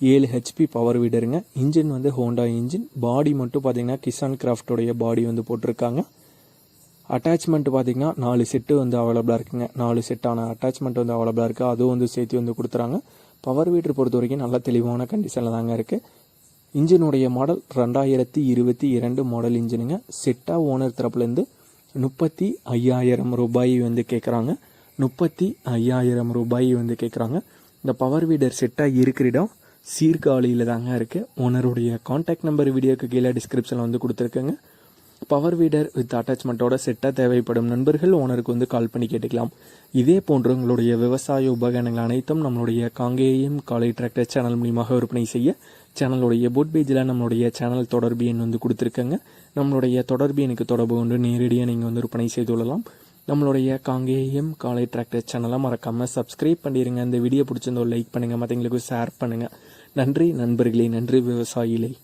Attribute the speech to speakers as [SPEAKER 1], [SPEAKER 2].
[SPEAKER 1] ஏழு HP power வீடருங்க. Engine வந்து ஹோண்டா இன்ஜின் பாடி மட்டும் பார்த்தீங்கன்னா கிசான் கிராஃப்டோடைய பாடி வந்து போட்டிருக்காங்க. அட்டாச்மெண்ட் பார்த்தீங்கன்னா நாலு செட்டு வந்து அவைலபிளாக இருக்குங்க. நாலு செட்டான அட்டாச்மெண்ட் வந்து அவைலபிளாக இருக்குது அதுவும் வந்து சேர்த்து வந்து கொடுத்துறாங்க. பவர் வீடர் பொறுத்த வரைக்கும் நல்ல தெளிவான கண்டிஷனில் தாங்க இருக்குது இன்ஜினுடைய மாடல் ரெண்டாயிரத்தி இருபத்தி இரண்டு மாடல் இன்ஜினுங்க செட்டாக ஓனர் தரப்புலேருந்து முப்பத்தி ஐயாயிரம் ரூபாய் வந்து கேட்குறாங்க முப்பத்தி ஐயாயிரம் ரூபாய் வந்து கேட்குறாங்க இந்த பவர் வீடர் செட்டாக இருக்கிற இடம் சீர்காழியில் தாங்க இருக்குது ஓனருடைய காண்டாக்ட் நம்பர் வீடியோக்கு கீழே டிஸ்கிரிப்ஷனில் வந்து கொடுத்துருக்கேங்க. பவர் வீடர் வித் அட்டாச்மெண்ட்டோட செட்டாக தேவைப்படும் நண்பர்கள் ஓனருக்கு வந்து கால் பண்ணி கேட்டுக்கலாம். இதே போன்று உங்களுடைய விவசாய உபகரணங்கள் அனைத்தும் நம்மளுடைய காங்கேயம் காலை டிராக்டர் சேனல் மூலியமாக விற்பனை செய்ய சேனலுடைய போட் பேஜில் நம்மளுடைய சேனல் தொடர்பு எண் வந்து கொடுத்துருக்கங்க. நம்மளுடைய தொடர்பு எனக்கு தொடர்பு கொண்டு நேரடியாக நீங்கள் வந்து விற்பனை செய்து கொள்ளலாம். நம்மளுடைய காங்கேயம் காலை டிராக்டர் சேனலை மறக்காமல் சப்ஸ்கிரைப் பண்ணிடுங்க இந்த வீடியோ பிடிச்சிருந்தோ லைக் பண்ணுங்கள் மற்றவங்களுக்கு ஷேர் பண்ணுங்கள் நன்றி நண்பர்களே நன்றி விவசாயிகளே.